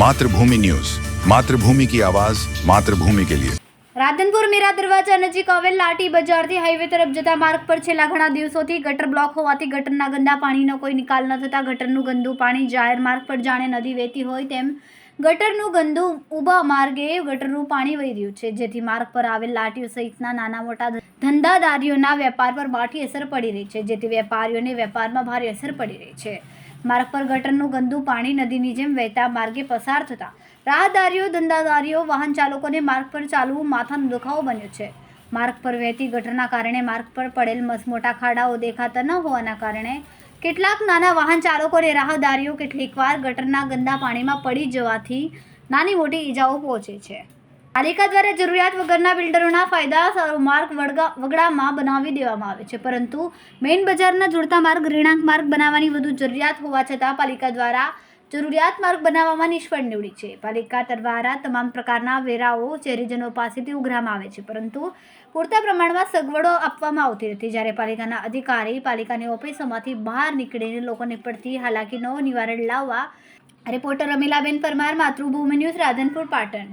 Mathrubhumi news. Mathrubhumi કી આવાજ, માતૃભૂમિ કે લિયે. રાધનપુર મીરા દરવાજા નજીક આવેલ લાટી બજારથી હાઈવે તરફ જતા માર્ગ પર છેલ્લા ઘણા દિવસોથી ગટર બ્લોક હોવાથી ગટરના ગંદા પાણીનો કોઈ નિકાલ ન થતા ગટરનું ગંદુ પાણી જાહેર માર્ગ પર જાણે નદી વહેતી હોય તેમ ગટરનું ગંદુ ઊભા માર્ગે ગટરનું પાણી વહી રહ્યું છે, જેથી માર્ગ પર આવેલ લાટીઓ સહિતના નાના મોટા ધંધાદારીઓના વેપાર પર માઠી અસર પડી રહી છે, જેથી વેપારીઓને વેપારમાં ભારે અસર પડી રહી છે. માર્ગ પર ગટરનું ગંદુ પાણી નદીની જેમ વહેતા માર્ગે પસાર થતા રાહદારીઓ, ધંધાદારીઓ, વાહન ચાલકોને માર્ગ પર ચાલવું માથાનો દુખાવો બન્યો છે. માર્ગ પર વહેતી ગટરના કારણે માર્ગ પર પડેલ મસમોટા ખાડાઓ દેખાતા ન હોવાના કારણે કેટલાક નાના વાહન ચાલકો રાહદારીઓ કેટલીકવાર ગટરના ગંદા પાણીમાં પડી જવાથી નાની મોટી ઈજાઓ પહોંચે છે. પાલિકા દ્વારા જરૂરિયાત વગરના બિલ્ડરોના ફાયદા માર્ગ વગડામાં બનાવી દેવામાં આવે છે. પરંતુ મેઇન બજારના જોડતા માર્ગ ઋણાંક માર્ગ બનાવવાની વધુ જરૂરિયાત હોવા છતાં પાલિકા દ્વારા જરૂરિયાત માર્ગ બનાવવામાં નિષ્ફળ નીવડી છે. પાલિકા દ્વારા તમામ પ્રકારના વેરાઓ શહેરીજનો પાસેથી ઉઘરામાં આવે છે. પરંતુ પૂરતા પ્રમાણમાં સગવડો આપવામાં આવતી નથી. જ્યારે પાલિકાના અધિકારી પાલિકાની ઓફિસોમાંથી બહાર નીકળીને લોકોને પડતી હાલાકીનો નિવારણ લાવવા, રિપોર્ટર રમીલાબેન પરમાર, માતૃભૂમિ ન્યૂઝ રાધનપુર, પાટણ.